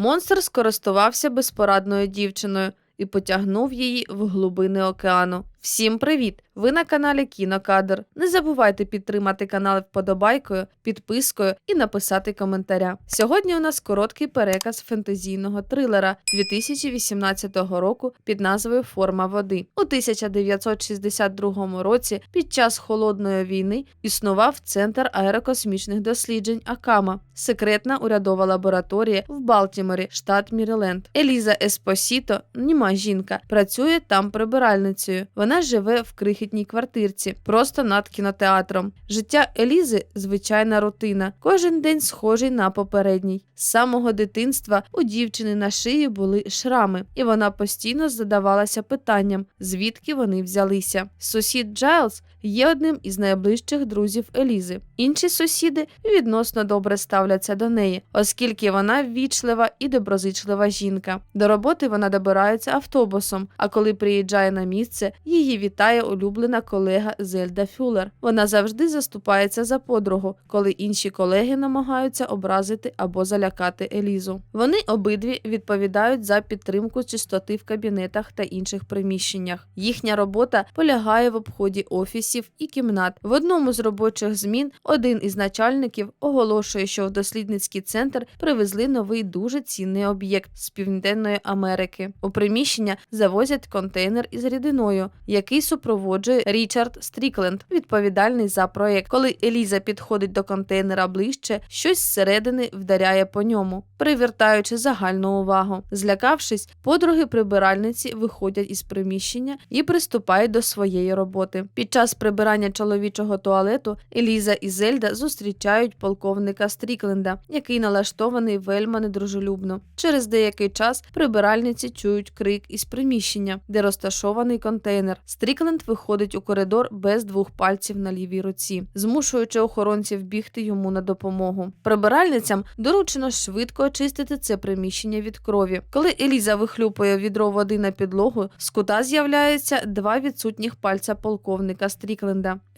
Монстр скористувався безпорадною дівчиною і потягнув її в глибини океану. Всім привіт! Ви на каналі Кінокадр. Не забувайте підтримати канал вподобайкою, підпискою і написати коментаря. Сьогодні у нас короткий переказ фентезійного трилера 2018 року під назвою Форма води. У 1962 році під час холодної війни існував центр аерокосмічних досліджень Акама, секретна урядова лабораторія в Балтіморі, штат Міріленд. Еліза Еспосіто, німа жінка, працює там прибиральницею. Вона живе в крихітній квартирці, просто над кінотеатром. Життя Елізи звичайна рутина, кожен день схожий на попередній. З самого дитинства у дівчини на шиї були шрами, і вона постійно задавалася питанням, звідки вони взялися. Сусід Джайлз є одним із найближчих друзів Елізи. Інші сусіди відносно добре ставляться до неї, оскільки вона ввічлива і доброзичлива жінка. До роботи вона добирається автобусом, а коли приїжджає на місце, її вітає улюблена колега Зельда Фюлер. Вона завжди заступається за подругу, коли інші колеги намагаються образити або залякати Елізу. Вони обидві відповідають за підтримку чистоти в кабінетах та інших приміщеннях. Їхня робота полягає в обході офісів і кімнат. В одному з робочих змін один із начальників оголошує, що в дослідницький центр привезли новий дуже цінний об'єкт з Південної Америки. У приміщення завозять контейнер із рідиною, який супроводжує Річард Стрікленд, відповідальний за проєкт. Коли Еліза підходить до контейнера ближче, щось зсередини вдаряє по ньому, привертаючи загальну увагу. Злякавшись, подруги прибиральниці виходять із приміщення і приступають до своєї роботи. Під час прибирання чоловічого туалету Еліза і Зельда зустрічають полковника Стрікленда, який налаштований вельми недружелюбно. Через деякий час прибиральниці чують крик із приміщення, де розташований контейнер. Стрікленд виходить у коридор без двох пальців на лівій руці, змушуючи охоронців бігти йому на допомогу. Прибиральницям доручено швидко очистити це приміщення від крові. Коли Еліза вихлюпує відро води на підлогу, з кута з'являється два відсутніх пальця полковника Стрікленда.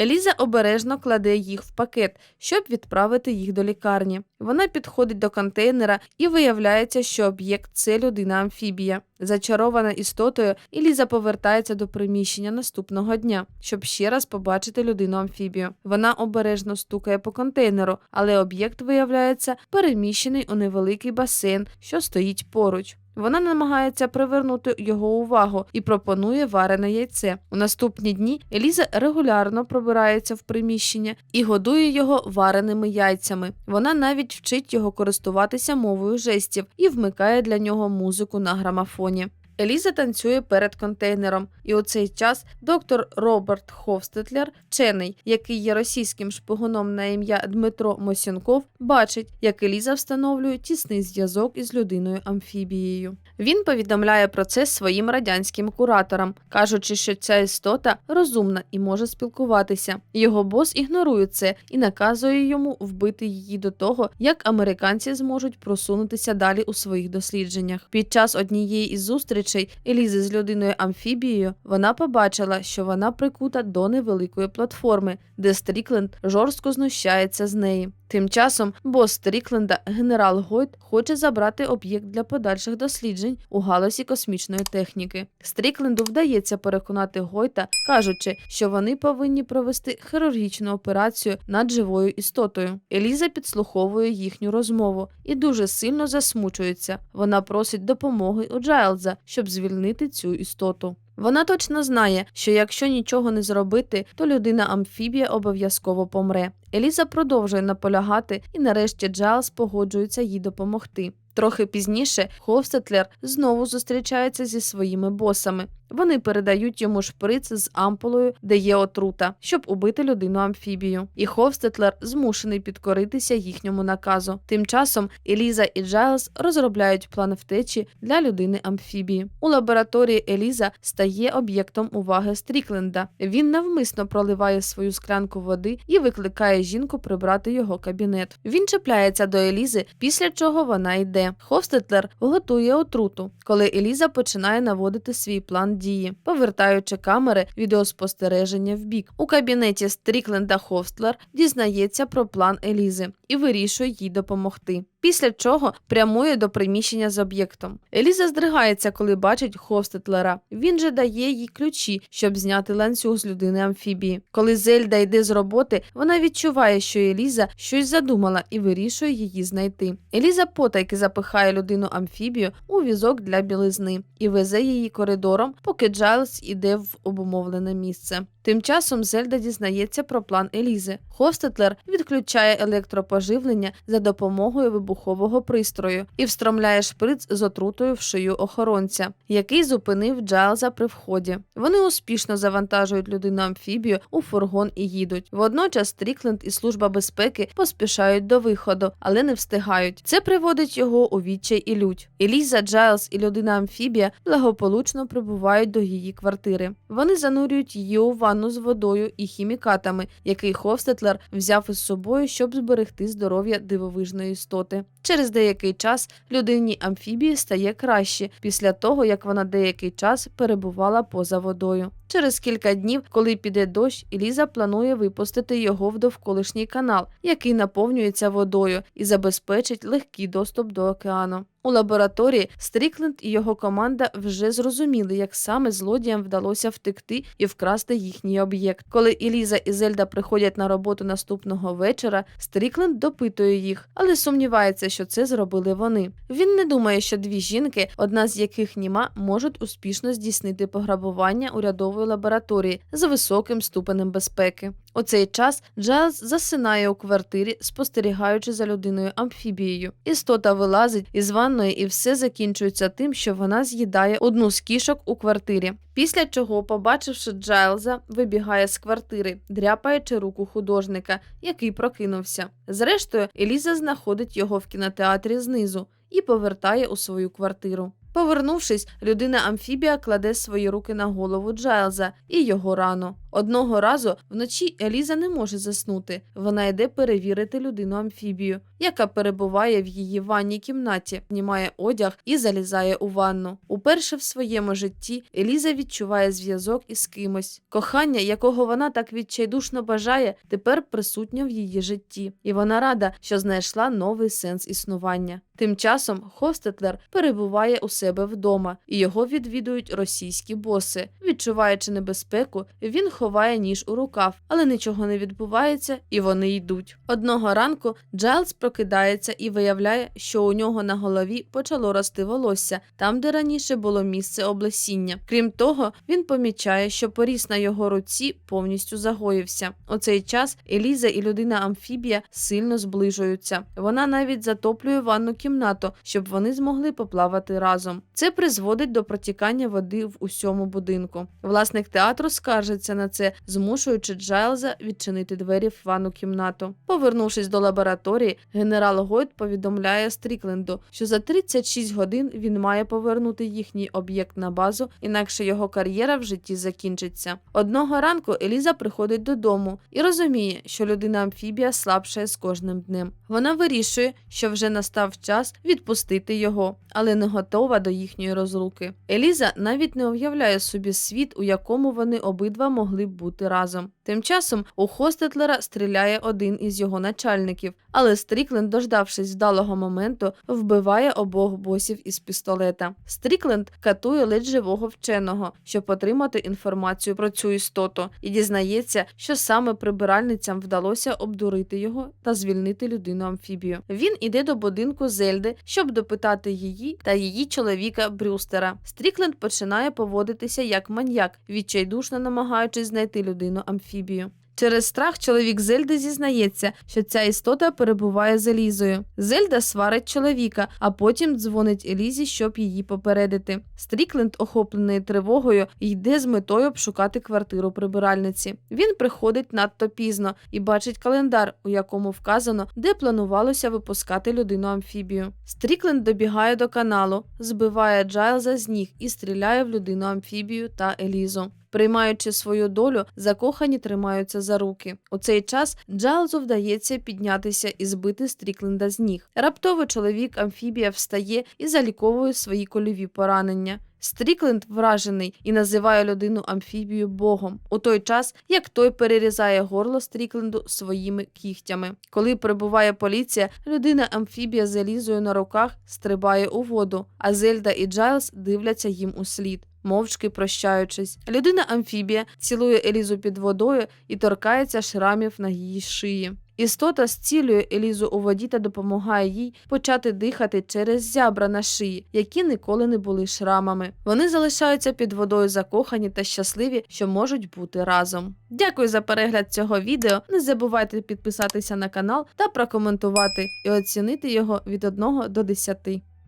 Еліза обережно кладе їх в пакет, щоб відправити їх до лікарні. Вона підходить до контейнера і виявляється, що об'єкт це людина амфібія. Зачарована істотою, Еліза повертається до приміщення наступного дня, щоб ще раз побачити людину амфібію. Вона обережно стукає по контейнеру, але об'єкт виявляється переміщений у невеликий басейн, що стоїть поруч. Вона намагається привернути його увагу і пропонує варене яйце. У наступні дні Еліза регулярно пробирається в приміщення і годує його вареними яйцями. Вона навіть вчить його користуватися мовою жестів і вмикає для нього музику на грамофоні. Еліза танцює перед контейнером, і у цей час доктор Роберт Ховстетлер, вчений, який є російським шпигуном на ім'я Дмитро Мосінков, бачить, як Еліза встановлює тісний зв'язок із людиною амфібією. Він повідомляє про це своїм радянським кураторам, кажучи, що ця істота розумна і може спілкуватися. Його бос ігнорує це і наказує йому вбити її до того, як американці зможуть просунутися далі у своїх дослідженнях. Під час однієї із зустрічей Елізи з людиною амфібією вона побачила, що вона прикута до невеликої платформи, де Стрікленд жорстко знущається з неї. Тим часом бос Стрікленда, генерал Гойт, хоче забрати об'єкт для подальших досліджень у галузі космічної техніки. Стрікленду вдається переконати Гойта, кажучи, що вони повинні провести хірургічну операцію над живою істотою. Еліза підслуховує їхню розмову і дуже сильно засмучується. Вона просить допомоги у Джайлза, щоб звільнити цю істоту. Вона точно знає, що якщо нічого не зробити, то людина амфібія обов'язково помре. Еліза продовжує наполягати, і нарешті Джайлз погоджується їй допомогти. Трохи пізніше Ховстетлер знову зустрічається зі своїми босами. Вони передають йому шприц з ампулою, де є отрута, щоб убити людину амфібію. І Ховстетлер змушений підкоритися їхньому наказу. Тим часом Еліза і Джайлз розробляють план втечі для людини амфібії. У лабораторії Еліза стає об'єктом уваги Стрікленда. Він навмисно проливає свою склянку води і викликає жінку прибрати його кабінет. Він чіпляється до Елізи, після чого вона йде. Ховстетлер готує отруту, коли Еліза починає наводити свій план дії, повертаючи камери відеоспостереження в бік. У кабінеті Стрікленда Хостлер дізнається про план Елізи і вирішує їй допомогти. Після чого прямує до приміщення з об'єктом. Еліза здригається, коли бачить Ховстетлера. Він же дає їй ключі, щоб зняти ланцюг з людини амфібії. Коли Зельда йде з роботи, вона відчуває, що Еліза щось задумала і вирішує її знайти. Еліза потайки запихає людину амфібію у візок для білизни і везе її коридором, поки Джайлз іде в обумовлене місце. Тим часом Зельда дізнається про план Елізи. Хостетлер відключає електропоживлення за допомогою вибухового пристрою і встромляє шприц з отрутою в шию охоронця, який зупинив Джайлза при вході. Вони успішно завантажують людину амфібію у фургон і їдуть. Водночас Стрікленд і служба безпеки поспішають до виходу, але не встигають. Це приводить його у відчай і лють. Еліза, Джайлз і людина амфібія благополучно прибувають до її квартири. Вони занурюють її у ванну з водою і хімікатами, який Ховстетлер взяв із собою, щоб зберегти здоров'я дивовижної істоти. Через деякий час людині амфібії стає краще після того, як вона деякий час перебувала поза водою. Через кілька днів, коли піде дощ, Еліза планує випустити його в довколишній канал, який наповнюється водою і забезпечить легкий доступ до океану. У лабораторії Стрікленд і його команда вже зрозуміли, як саме злодіям вдалося втекти і вкрасти їхній об'єкт. Коли Еліза і Зельда приходять на роботу наступного вечора, Стрікленд допитує їх, але сумнівається, що це зробили вони. Він не думає, що дві жінки, одна з яких німа, можуть успішно здійснити пограбування урядової лабораторії з високим ступенем безпеки. У цей час Джайлз засинає у квартирі, спостерігаючи за людиною амфібією. Істота вилазить із ванної, і все закінчується тим, що вона з'їдає одну з кішок у квартирі. Після чого, побачивши Джайлза, вибігає з квартири, дряпаючи руку художника, який прокинувся. Зрештою, Еліза знаходить його в кінотеатрі знизу і повертає у свою квартиру. Повернувшись, людина амфібія кладе свої руки на голову Джайлза і його рану. Одного разу вночі Еліза не може заснути. Вона йде перевірити людину амфібію, яка перебуває в її ванній кімнаті, знімає одяг і залізає у ванну. Уперше в своєму житті Еліза відчуває зв'язок із кимось. Кохання, якого вона так відчайдушно бажає, тепер присутнє в її житті, і вона рада, що знайшла новий сенс існування. Тим часом Хостетлер перебуває у себе вдома, і його відвідують російські боси. Відчуваючи небезпеку, він ховає ніж у рукав, але нічого не відбувається, і вони йдуть. Одного ранку Джайлз прокидається і виявляє, що у нього на голові почало рости волосся, там, де раніше було місце облесіння. Крім того, він помічає, що поріс на його руці повністю загоївся. У цей час Еліза і людина амфібія сильно зближуються. Вона навіть затоплює ванну кімнату, щоб вони змогли поплавати разом. Це призводить до протікання води в усьому будинку. Власник театру скаржиться на це, змушуючи Джайлза відчинити двері в ванну кімнату. Повернувшись до лабораторії, генерал Гойд повідомляє Стрікленду, що за 36 годин він має повернути їхній об'єкт на базу, інакше його кар'єра в житті закінчиться. Одного ранку Еліза приходить додому і розуміє, що людина амфібія слабшає з кожним днем. Вона вирішує, що вже настав час відпустити його, але не готова до їхньої розлуки. Еліза навіть не уявляє собі світ, у якому вони обидва могли б бути разом. Тим часом у Хостетлера стріляє один із його начальників, але Стрікленд, дождавшись вдалого моменту, вбиває обох босів із пістолета. Стрікленд катує ледь живого вченого, щоб отримати інформацію про цю істоту, і дізнається, що саме прибиральницям вдалося обдурити його та звільнити людину амфібію. Він іде до будинку Зельди, щоб допитати її та її чоловіка Брюстера. Стрікленд починає поводитися як маньяк, відчайдушно намагаючись знайти людину амфібію. Через страх чоловік Зельди зізнається, що ця істота перебуває з Елізою. Зельда сварить чоловіка, а потім дзвонить Елізі, щоб її попередити. Стрікленд, охоплений тривогою, йде з метою обшукати квартиру прибиральниці. Він приходить надто пізно і бачить календар, у якому вказано, де планувалося випускати людину амфібію. Стрікленд добігає до каналу, збиває Джайлза з ніг і стріляє в людину амфібію та Елізу. Приймаючи свою долю, закохані тримаються за руки. У цей час Джайлзу вдається піднятися і збити Стрікленда з ніг. Раптово чоловік амфібія встає і заліковує свої кольові поранення. Стрікленд вражений і називає людину амфібію богом у той час, як той перерізає горло Стрікленду своїми кігтями. Коли прибуває поліція, людина амфібія з Елізою на руках стрибає у воду, а Зельда і Джайлз дивляться їм у слід. Мовчки прощаючись, людина амфібія цілує Елізу під водою і торкається шрамів на її шиї. Істота зцілює Елізу у воді та допомагає їй почати дихати через зябра на шиї, які ніколи не були шрамами. Вони залишаються під водою закохані та щасливі, що можуть бути разом. Дякую за перегляд цього відео. Не забувайте підписатися на канал та прокоментувати і оцінити його від 1 до 10.